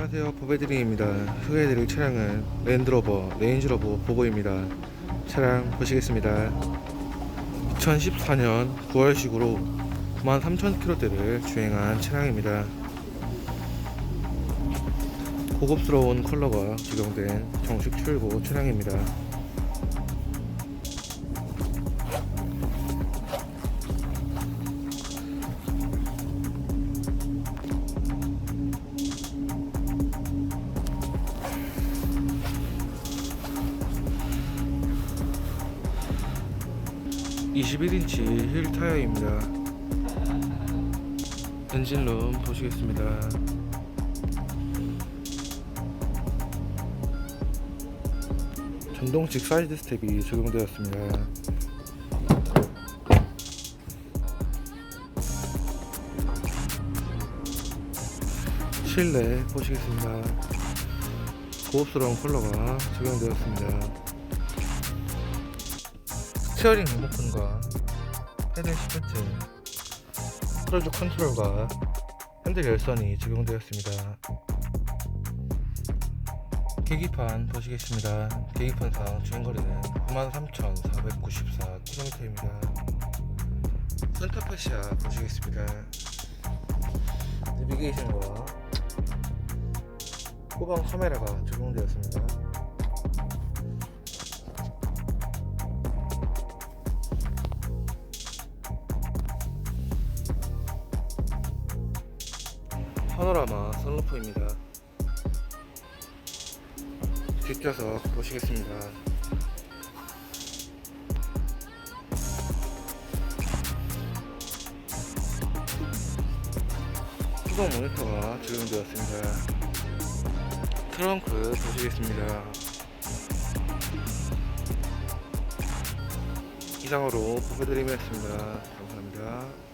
안녕하세요. 보배드림입니다. 소개해드릴 차량은 랜드로버 레인지로버 보고입니다. 차량 보시겠습니다. 2014년 9월식으로 93,000km대를 주행한 차량입니다. 고급스러운 컬러가 적용된 정식 출고 차량입니다 (21인치) 힐 타이어입니다. 엔진룸 보시겠습니다. 전동식 사이드 스텝이 적용되었습니다. 실내 보시겠습니다. 고급스러운 컬러가 적용되었습니다 스티어링 리모컨과 헤드 시프트 크루즈 컨트롤과 핸들 열선이 적용되었습니다. 계기판 보시겠습니다. 계기판상 주행거리는 93,494km입니다. 센터파시아 보시겠습니다. 내비게이션과 후방 카메라가 적용되었습니다 파노라마 선루프입니다. 뒷좌석 보시겠습니다. 수동 모니터가 적용되었습니다. 트렁크 보시겠습니다. 이상으로 보여드리겠습니다. 감사합니다.